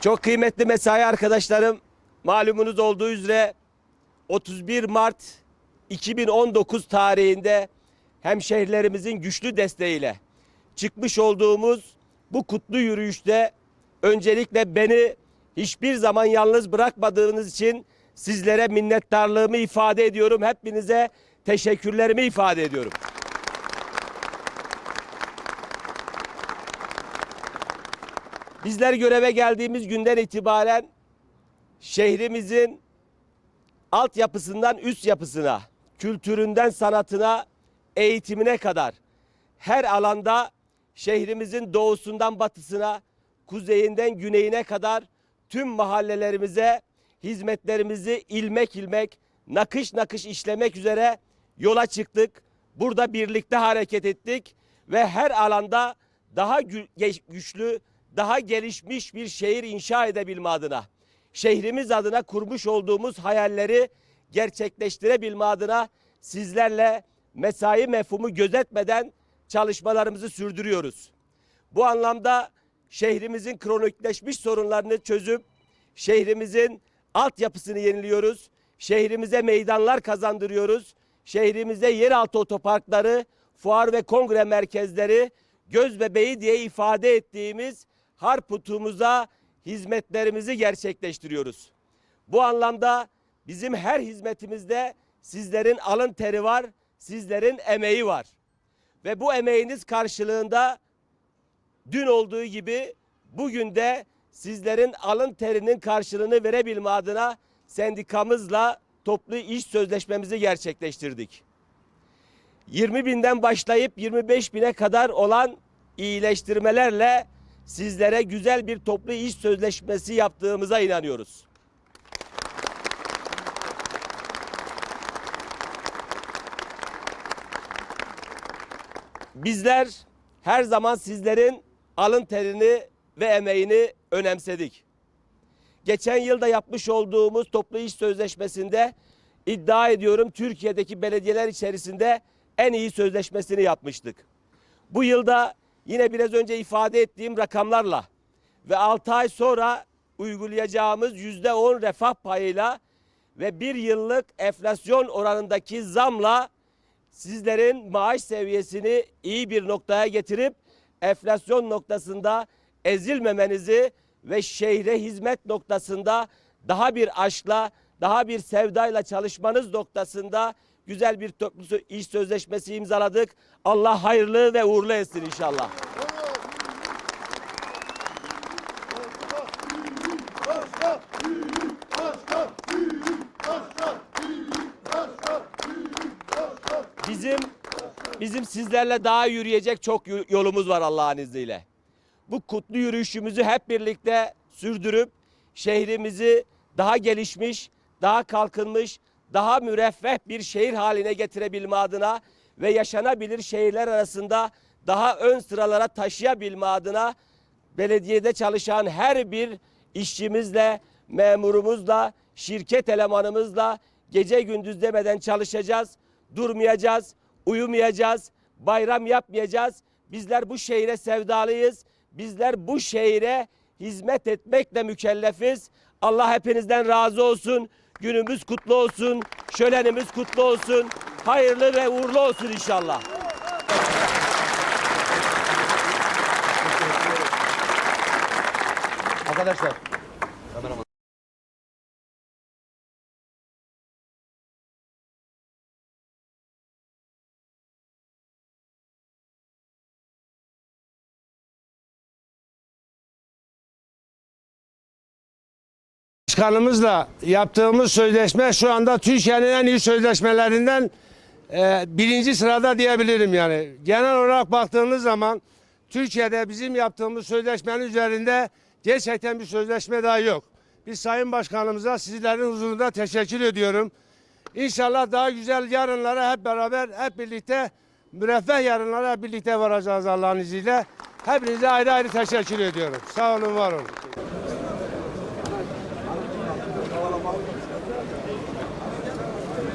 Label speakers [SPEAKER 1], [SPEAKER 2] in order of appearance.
[SPEAKER 1] Çok kıymetli mesai arkadaşlarım, malumunuz olduğu üzere 31 Mart 2019 tarihinde hemşehrilerimizin güçlü desteğiyle çıkmış olduğumuz bu kutlu yürüyüşte öncelikle beni hiçbir zaman yalnız bırakmadığınız için sizlere minnettarlığımı ifade ediyorum. Hepinize teşekkürlerimi ifade ediyorum. Bizler göreve geldiğimiz günden itibaren şehrimizin altyapısından üst yapısına, kültüründen sanatına, eğitimine kadar her alanda şehrimizin doğusundan batısına, kuzeyinden güneyine kadar tüm mahallelerimize hizmetlerimizi ilmek ilmek, nakış nakış işlemek üzere yola çıktık. Burada birlikte hareket ettik ve her alanda daha güçlü, daha gelişmiş bir şehir inşa edebilme adına, şehrimiz adına kurmuş olduğumuz hayalleri gerçekleştirebilme adına sizlerle mesai mefhumu gözetmeden çalışmalarımızı sürdürüyoruz. Bu anlamda şehrimizin kronikleşmiş sorunlarını çözüp şehrimizin altyapısını yeniliyoruz. Şehrimize meydanlar kazandırıyoruz. Şehrimize yeraltı otoparkları, fuar ve kongre merkezleri, göz bebeği diye ifade ettiğimiz Harput'umuza hizmetlerimizi gerçekleştiriyoruz. Bu anlamda bizim her hizmetimizde sizlerin alın teri var, sizlerin emeği var. Ve bu emeğiniz karşılığında dün olduğu gibi bugün de sizlerin alın terinin karşılığını verebilme adına sendikamızla toplu iş sözleşmemizi gerçekleştirdik. 20 binden başlayıp 25 bine kadar olan iyileştirmelerle sizlere güzel bir toplu iş sözleşmesi yaptığımıza inanıyoruz. Bizler her zaman sizlerin alın terini ve emeğini önemsedik. Geçen yılda yapmış olduğumuz toplu iş sözleşmesinde iddia ediyorum Türkiye'deki belediyeler içerisinde en iyi sözleşmesini yapmıştık. Bu yılda yine biraz önce ifade ettiğim rakamlarla ve 6 ay sonra uygulayacağımız yüzde on refah payıyla ve bir yıllık enflasyon oranındaki zamla sizlerin maaş seviyesini iyi bir noktaya getirip enflasyon noktasında ezilmemenizi ve şehre hizmet noktasında daha bir aşkla, daha bir sevdayla çalışmanız noktasında güzel bir iş sözleşmesi imzaladık. Allah hayırlı ve uğurlu etsin inşallah. Bizim bizim sizlerle daha yürüyecek çok yolumuz var Allah'ın izniyle. Bu kutlu yürüyüşümüzü hep birlikte sürdürüp şehrimizi daha gelişmiş, daha kalkınmış, daha müreffeh bir şehir haline getirebilme adına ve yaşanabilir şehirler arasında daha ön sıralara taşıyabilme adına belediyede çalışan her bir işçimizle, memurumuzla, şirket elemanımızla gece gündüz demeden çalışacağız, durmayacağız, uyumayacağız, bayram yapmayacağız. Bizler bu şehire sevdalıyız. Bizler bu şehire hizmet etmekle mükellefiz. Allah hepinizden razı olsun. Günümüz kutlu olsun. Şölenimiz kutlu olsun. Hayırlı ve uğurlu olsun inşallah.
[SPEAKER 2] Arkadaşlar.
[SPEAKER 3] Başkanımızla yaptığımız sözleşme şu anda Türkiye'nin en iyi sözleşmelerinden e, birinci sırada diyebilirim yani. Genel olarak baktığınız zaman Türkiye'de bizim yaptığımız sözleşmenin üzerinde gerçekten bir sözleşme daha yok. Biz Sayın Başkanımıza sizlerin huzurunda teşekkür ediyorum. İnşallah daha güzel yarınlara hep beraber hep birlikte müreffeh yarınlara hep birlikte varacağız Allah'ın izniyle. Hepinize ayrı ayrı teşekkür ediyorum. Sağ olun var olun.